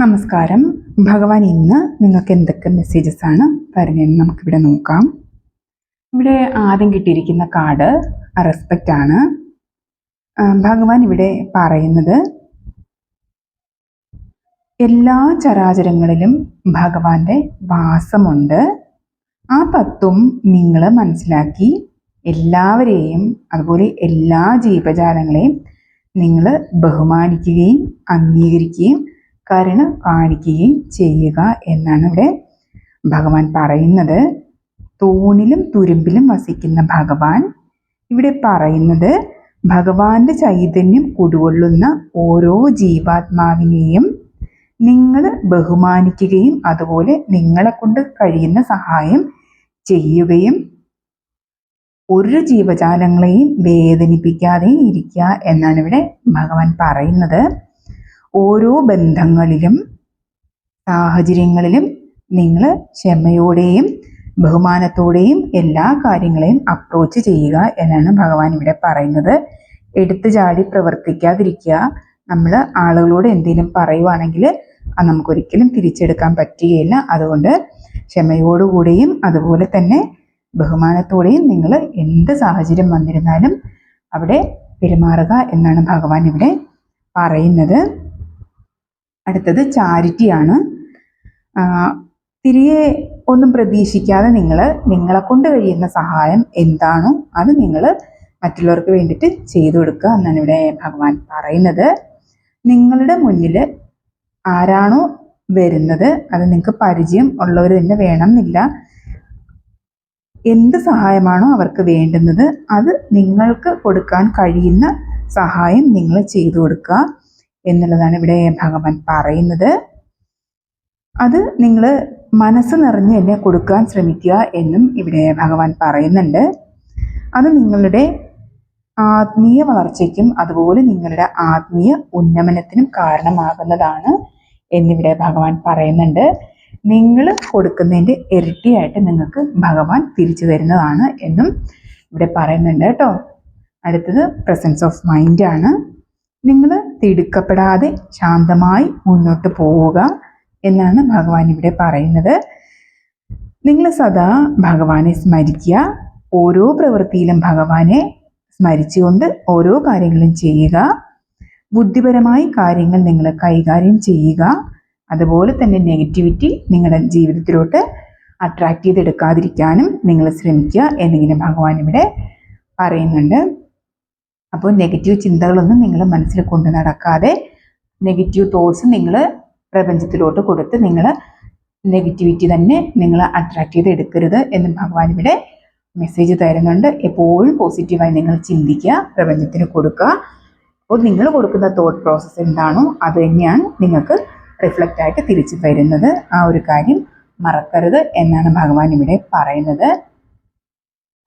നമസ്കാരം. ഭഗവാൻ ഇന്ന് നിങ്ങൾക്ക് എന്തൊക്കെ മെസ്സേജസ് ആണ് തരുന്നതെന്ന് നമുക്കിവിടെ നോക്കാം. ഇവിടെ ആദ്യം കിട്ടിയിരിക്കുന്ന കാർഡ് റെസ്പെക്റ്റ് ആണ്. ഭഗവാൻ ഇവിടെ പറയുന്നത് എല്ലാ ചരാചരങ്ങളിലും ഭഗവാന്റെ വാസമുണ്ട്. ആ തത്വം നിങ്ങൾ മനസ്സിലാക്കി എല്ലാവരെയും അതുപോലെ എല്ലാ ജീവജാലങ്ങളെയും നിങ്ങൾ ബഹുമാനിക്കുകയും അംഗീകരിക്കുകയും കരുണ കാണിക്കുകയും ചെയ്യുക എന്നാണ് ഇവിടെ ഭഗവാൻ പറയുന്നത്. തൂണിലും തുരുമ്പിലും വസിക്കുന്ന ഭഗവാൻ ഇവിടെ പറയുന്നത് ഭഗവാന്റെ ചൈതന്യം കുടികൊള്ളുന്ന ഓരോ ജീവാത്മാവിനെയും നിങ്ങൾ ബഹുമാനിക്കുകയും അതുപോലെ നിങ്ങളെ കൊണ്ട് കഴിയുന്ന സഹായം ചെയ്യുകയും ഒരു ജീവജാലങ്ങളെയും വേദനിപ്പിക്കാതെ ഇരിക്കുക എന്നാണ് ഇവിടെ ഭഗവാൻ പറയുന്നത്. ഓരോ ബന്ധങ്ങളിലും സാഹചര്യങ്ങളിലും നിങ്ങൾ ക്ഷമയോടെയും ബഹുമാനത്തോടെയും എല്ലാ കാര്യങ്ങളെയും അപ്രോച്ച് ചെയ്യുക എന്നാണ് ഭഗവാൻ ഇവിടെ പറയുന്നത്. എടുത്തു ചാടി പ്രവർത്തിക്കാതിരിക്കുക. നമ്മൾ ആളുകളോട് എന്തെങ്കിലും പറയുവാണെങ്കിൽ അത് നമുക്കൊരിക്കലും തിരിച്ചെടുക്കാൻ പറ്റുകയില്ല. അതുകൊണ്ട് ക്ഷമയോടുകൂടിയും അതുപോലെ തന്നെ ബഹുമാനത്തോടെയും നിങ്ങൾ എന്ത് സാഹചര്യം വന്നിരുന്നാലും അവിടെ പെരുമാറുക എന്നാണ് ഭഗവാൻ ഇവിടെ പറയുന്നത്. അടുത്തത് ചാരിറ്റിയാണ് തിരികെ ഒന്നും പ്രതീക്ഷിക്കാതെ നിങ്ങൾ നിങ്ങളെ കൊണ്ട് കഴിയുന്ന സഹായം എന്താണോ അത് നിങ്ങൾ മറ്റുള്ളവർക്ക് വേണ്ടിയിട്ട് ചെയ്തു കൊടുക്കുക എന്നാണ് ഇവിടെ ഭഗവാൻ പറയുന്നത്. നിങ്ങളുടെ മുന്നിൽ ആരാണോ വരുന്നത് അത് നിങ്ങൾക്ക് പരിചയം ഉള്ളവർ തന്നെ വേണം എന്നില്ല എന്ത് സഹായമാണോ അവർക്ക് വേണ്ടുന്നത് അത് നിങ്ങൾക്ക് കൊടുക്കാൻ കഴിയുന്ന സഹായം നിങ്ങൾ ചെയ്തു കൊടുക്കുക. എന്നുള്ളതാണ് ഇവിടെ ഭഗവാൻ പറയുന്നത്. അത് നിങ്ങൾ മനസ്സ് നിറഞ്ഞ് എന്നെ കൊടുക്കാൻ ശ്രമിക്കുക എന്നും ഇവിടെ ഭഗവാൻ പറയുന്നുണ്ട്. അത് നിങ്ങളുടെ ആത്മീയ വളർച്ചയ്ക്കും അതുപോലെ നിങ്ങളുടെ ആത്മീയ ഉന്നമനത്തിനും കാരണമാകുന്നതാണ് എന്നിവിടെ ഭഗവാൻ പറയുന്നുണ്ട്. നിങ്ങൾ കൊടുക്കുന്നതിന്റെ ഇരട്ടിയായിട്ട് നിങ്ങൾക്ക് ഭഗവാൻ തിരിച്ചു തരുന്നതാണ് എന്നും ഇവിടെ പറയുന്നുണ്ട് കേട്ടോ. അടുത്തത് പ്രസൻസ് ഓഫ് മൈൻഡ് ആണ്. നിങ്ങൾ തിടുക്കപ്പെടാതെ ശാന്തമായി മുന്നോട്ട് പോവുക എന്നാണ് ഭഗവാൻ ഇവിടെ പറയുന്നത്. നിങ്ങൾ സദാ ഭഗവാനെ സ്മരിക്കുക. ഓരോ പ്രവൃത്തിയിലും ഭഗവാനെ സ്മരിച്ചുകൊണ്ട് ഓരോ കാര്യങ്ങളും ചെയ്യുക. ബുദ്ധിപരമായി കാര്യങ്ങൾ നിങ്ങൾ കൈകാര്യം ചെയ്യുക. അതുപോലെ തന്നെ നെഗറ്റിവിറ്റി നിങ്ങളുടെ ജീവിതത്തിലോട്ട് അട്രാക്ട് ചെയ്തെടുക്കാതിരിക്കാനും നിങ്ങൾ ശ്രമിക്കുക എന്നിങ്ങനെ ഭഗവാൻ ഇവിടെ പറയുന്നുണ്ട്. അപ്പോൾ നെഗറ്റീവ് ചിന്തകളൊന്നും നിങ്ങൾ മനസ്സിൽ കൊണ്ടു നടക്കാതെ നെഗറ്റീവ് തോട്ട്സ് നിങ്ങൾ പ്രപഞ്ചത്തിലോട്ട് കൊടുത്ത് നിങ്ങൾ നെഗറ്റിവിറ്റി തന്നെ നിങ്ങൾ അട്രാക്ട് ചെയ്ത് എടുക്കരുത് എന്ന് ഭഗവാൻ ഇവിടെ മെസ്സേജ് തരുന്നുണ്ട്. എപ്പോഴും പോസിറ്റീവായി നിങ്ങൾ ചിന്തിക്കുക പ്രപഞ്ചത്തിന് കൊടുക്കുക. അപ്പോൾ നിങ്ങൾ കൊടുക്കുന്ന തോട്ട് പ്രോസസ്സ് എന്താണോ അത് തന്നെയാണ് നിങ്ങൾക്ക് റിഫ്ലക്റ്റ് ആയിട്ട് തിരിച്ചു വരുന്നത് ആ ഒരു കാര്യം മറക്കരുത് എന്നാണ് ഭഗവാൻ ഇവിടെ പറയുന്നത്.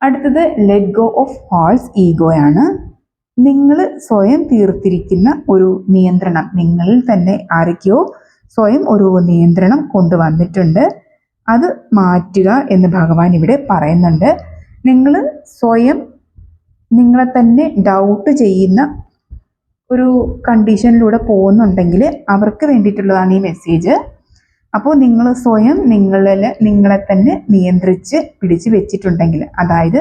അടുത്തത് ലെറ്റ് ഗോ ഓഫ് ഹോൾസ് ഈഗോയാണ് നിങ്ങൾ സ്വയം തീർത്തിരിക്കുന്ന ഒരു നിയന്ത്രണം നിങ്ങളിൽ തന്നെ ആരൊക്കെയോ സ്വയം ഒരു നിയന്ത്രണം കൊണ്ടുവന്നിട്ടുണ്ട്. അത് മാറ്റുക എന്ന് ഭഗവാൻ ഇവിടെ പറയുന്നുണ്ട്. നിങ്ങൾ സ്വയം നിങ്ങളെ തന്നെ ഡൗട്ട് ചെയ്യുന്ന ഒരു കണ്ടീഷനിലൂടെ പോകുന്നുണ്ടെങ്കിൽ അവർക്ക് വേണ്ടിയിട്ടുള്ളതാണ് ഈ മെസ്സേജ് അപ്പോൾ നിങ്ങൾ സ്വയം നിങ്ങളിൽ നിങ്ങളെ തന്നെ നിയന്ത്രിച്ച് പിടിച്ചു വെച്ചിട്ടുണ്ടെങ്കിൽ അതായത്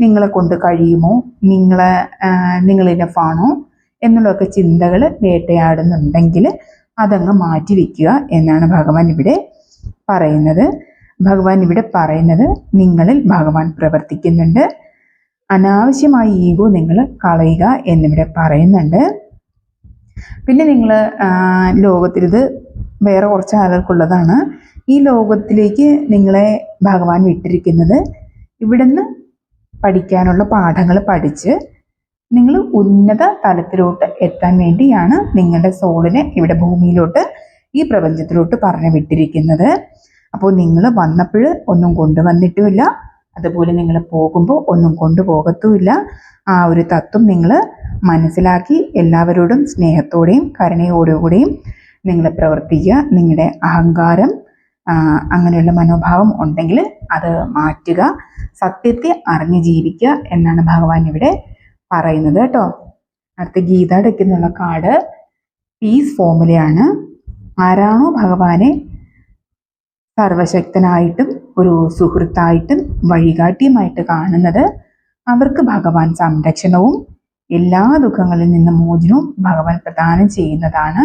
നിങ്ങളെ കൊണ്ട് കഴിയുമോ? നിങ്ങളെ നിങ്ങളിനഫാണോ എന്നുള്ളതൊക്കെ ചിന്തകൾ വേട്ടയാടുന്നുണ്ടെങ്കിൽ അതങ്ങ് മാറ്റി വയ്ക്കുക എന്നാണ് ഭഗവാൻ ഇവിടെ പറയുന്നത്. ഭഗവാൻ ഇവിടെ പറയുന്നത് നിങ്ങളിൽ ഭഗവാൻ പ്രവർത്തിക്കുന്നുണ്ട്. അനാവശ്യമായ ഈഗോ നിങ്ങൾ കളയുക എന്നിവിടെ പറയുന്നുണ്ട്. പിന്നെ നിങ്ങൾ ലോകത്തിലിത് വേറെ കുറച്ച് ആളുകൾക്കുള്ളതാണ്. ഈ ലോകത്തിലേക്ക് നിങ്ങളെ ഭഗവാൻ വിട്ടിരിക്കുന്നത് ഇവിടുന്ന് പഠിക്കാനുള്ള പാഠങ്ങൾ പഠിച്ച് നിങ്ങൾ ഉന്നത തലത്തിലോട്ട് എത്താൻ വേണ്ടിയാണ് നിങ്ങളുടെ സോളിനെ ഇവിടെ ഭൂമിയിലോട്ട് ഈ പ്രപഞ്ചത്തിലോട്ട് പറഞ്ഞു വിട്ടിരിക്കുന്നത് അപ്പോൾ നിങ്ങൾ വന്നപ്പോൾ ഒന്നും കൊണ്ടുവന്നിട്ടുമില്ല. അതുപോലെ നിങ്ങൾ പോകുമ്പോൾ ഒന്നും കൊണ്ടുപോകത്തുമില്ല. ആ ഒരു തത്വം നിങ്ങൾ മനസ്സിലാക്കി എല്ലാവരോടും സ്നേഹത്തോടെയും കരുണയോടുകൂടെയും നിങ്ങൾ പ്രവർത്തിക്കുക. നിങ്ങളുടെ അഹങ്കാരം അങ്ങനെയുള്ള മനോഭാവം ഉണ്ടെങ്കിൽ അത് മാറ്റുക സത്യത്തെ അറിഞ്ഞ് ജീവിക്കുക എന്നാണ് ഭഗവാൻ ഇവിടെ പറയുന്നത് കേട്ടോ. അടുത്ത ഗീത ഡെക്കിന്നുള്ള കാർഡ് പീസ് ഫോമിലയാണ്. ആരാണോ ഭഗവാനെ സർവശക്തനായിട്ടും ഒരു സുഹൃത്തായിട്ടും വഴികാട്ടിയുമായിട്ട് കാണുന്നത് അവർക്ക് ഭഗവാൻ സംരക്ഷണവും എല്ലാ ദുഃഖങ്ങളിൽ നിന്നും മോചനവും ഭഗവാൻ പ്രദാനം ചെയ്യുന്നതാണ്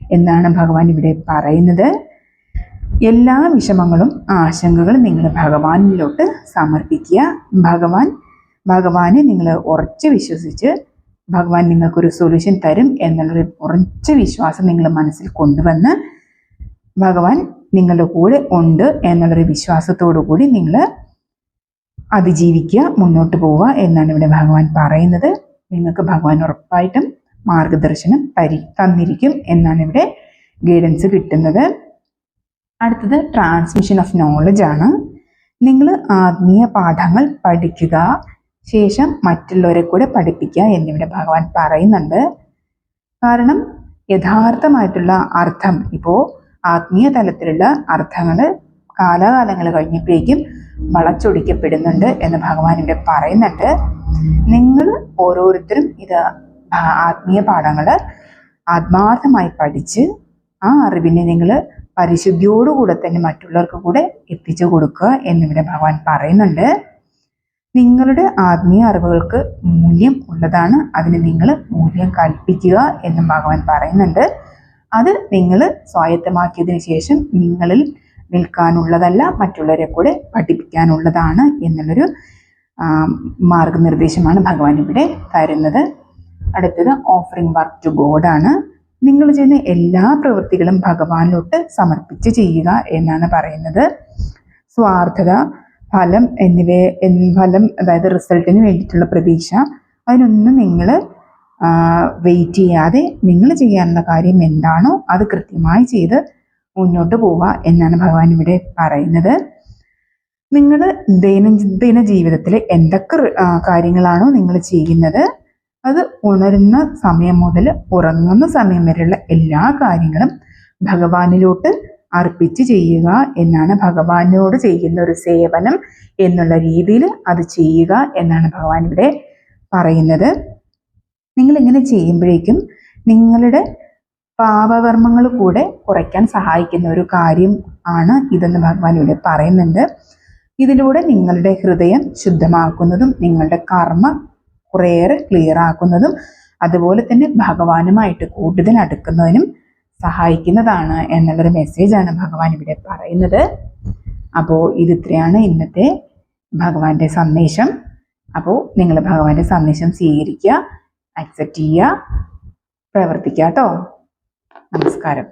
എന്നാണ് ഭഗവാൻ ഇവിടെ പറയുന്നത്. എല്ലാ വിഷമങ്ങളും ആശങ്കകളും നിങ്ങൾ ഭഗവാനിലോട്ട് സമർപ്പിക്കുക. ഭഗവാൻ ഭഗവാനെ നിങ്ങൾ ഉറച്ച് വിശ്വസിച്ച് ഭഗവാൻ നിങ്ങൾക്കൊരു സൊല്യൂഷൻ തരും എന്നുള്ളൊരു ഉറച്ച വിശ്വാസം നിങ്ങൾ മനസ്സിൽ കൊണ്ടുവന്ന് ഭഗവാൻ നിങ്ങളുടെ കൂടെ ഉണ്ട് എന്നുള്ളൊരു വിശ്വാസത്തോടു കൂടി നിങ്ങൾ അതിജീവിക്കുക മുന്നോട്ട് പോവുക എന്നാണ് ഇവിടെ ഭഗവാൻ പറയുന്നത്. നിങ്ങൾക്ക് ഭഗവാൻ ഉറപ്പായിട്ടും മാർഗദർശനം തരി തന്നിരിക്കും എന്നാണ് ഇവിടെ ഗൈഡൻസ് കിട്ടുന്നത്. അടുത്തത് ട്രാൻസ്മിഷൻ ഓഫ് നോളജ് ആണ്. നിങ്ങൾ ആത്മീയ പാഠങ്ങൾ പഠിക്കുക ശേഷം മറ്റുള്ളവരെ കൂടെ പഠിപ്പിക്കുക എന്നിവിടെ ഭഗവാൻ പറയുന്നുണ്ട്. കാരണം യഥാർത്ഥമായിട്ടുള്ള അർത്ഥം ഇപ്പോൾ ആത്മീയ തലത്തിലുള്ള അർത്ഥങ്ങൾ കാലാകാലങ്ങൾ കഴിഞ്ഞപ്പോഴേക്കും വളച്ചൊടിക്കപ്പെടുന്നുണ്ട് എന്ന് ഭഗവാൻ ഇവിടെ പറയുന്നുണ്ട്. നിങ്ങൾ ഓരോരുത്തരും ഇത് ആത്മീയ പാഠങ്ങൾ ആത്മാർത്ഥമായി പഠിച്ച് ആ അറിവിനെ നിങ്ങൾ പരിശുദ്ധിയോടുകൂടെ തന്നെ മറ്റുള്ളവർക്ക് കൂടെ എത്തിച്ചു കൊടുക്കുക എന്നിവിടെ ഭഗവാൻ പറയുന്നുണ്ട്. നിങ്ങളുടെ ആത്മീയ അറിവുകൾക്ക് മൂല്യം ഉള്ളതാണ്. അതിന് നിങ്ങൾ മൂല്യം കൽപ്പിക്കുക എന്നും ഭഗവാൻ പറയുന്നുണ്ട്. അത് നിങ്ങൾ സ്വായത്തമാക്കിയതിന് ശേഷം നിങ്ങളിൽ നിൽക്കാനുള്ളതല്ല മറ്റുള്ളവരെ കൂടെ പഠിപ്പിക്കാനുള്ളതാണ് എന്നുള്ളൊരു മാർഗനിർദ്ദേശമാണ് ഭഗവാൻ ഇവിടെ തരുന്നത്. അടുത്തത് ഓഫറിംഗ് വർക്ക് ടു ഗോഡാണ് നിങ്ങൾ ചെയ്യുന്ന എല്ലാ പ്രവൃത്തികളും ഭഗവാനിലോട്ട് സമർപ്പിച്ച് ചെയ്യുക എന്നാണ് പറയുന്നത്. സ്വാർത്ഥത ഫലം എന്നിവ ഫലം അതായത് റിസൾട്ടിന് വേണ്ടിയിട്ടുള്ള പ്രതീക്ഷ അതിനൊന്നും നിങ്ങൾ വെയിറ്റ് ചെയ്യാതെ നിങ്ങൾ ചെയ്യാനുള്ള കാര്യം എന്താണോ അത് കൃത്യമായി ചെയ്ത് മുന്നോട്ട് പോവുക എന്നാണ് ഭഗവാൻ ഇവിടെ പറയുന്നത്. നിങ്ങൾ ദൈനംദിന ജീവിതത്തിൽ എന്തൊക്കെ കാര്യങ്ങളാണോ നിങ്ങൾ ചെയ്യുന്നത്? അത് ഉണരുന്ന സമയം മുതൽ ഉറങ്ങുന്ന സമയം വരെയുള്ള എല്ലാ കാര്യങ്ങളും ഭഗവാനിലോട്ട് അർപ്പിച്ച് ചെയ്യുക എന്നാണ് ഭഗവാനോട് ചെയ്യുന്ന ഒരു സേവനം എന്നുള്ള രീതിയിൽ അത് ചെയ്യുക എന്നാണ് ഭഗവാൻ ഇവിടെ പറയുന്നത്. നിങ്ങൾ ഇങ്ങനെ ചെയ്യുമ്പോഴേക്കും നിങ്ങളുടെ പാപകർമ്മങ്ങൾ കൂടെ കുറയ്ക്കാൻ സഹായിക്കുന്ന ഒരു കാര്യം ആണ് ഇതെന്ന് ഭഗവാൻ ഇവിടെ പറയുന്നുണ്ട്. ഇതിലൂടെ നിങ്ങളുടെ ഹൃദയം ശുദ്ധമാക്കുന്നതും നിങ്ങളുടെ കർമ്മ കുറേയേറെ ക്ലിയർ ആക്കുന്നതും അതുപോലെ തന്നെ ഭഗവാനുമായിട്ട് കൂടുതൽ അടുക്കുന്നതിനും സഹായിക്കുന്നതാണ് എന്നുള്ളൊരു മെസ്സേജാണ് ഭഗവാൻ ഇവിടെ പറയുന്നത്. അപ്പോൾ ഇത് ഇത്രയാണ് ഇന്നത്തെ ഭഗവാന്റെ സന്ദേശം. അപ്പോൾ നിങ്ങൾ ഭഗവാന്റെ സന്ദേശം സ്വീകരിക്കുക അക്സെപ്റ്റ് ചെയ്യുക പ്രവർത്തിക്കുക കേട്ടോ. നമസ്കാരം.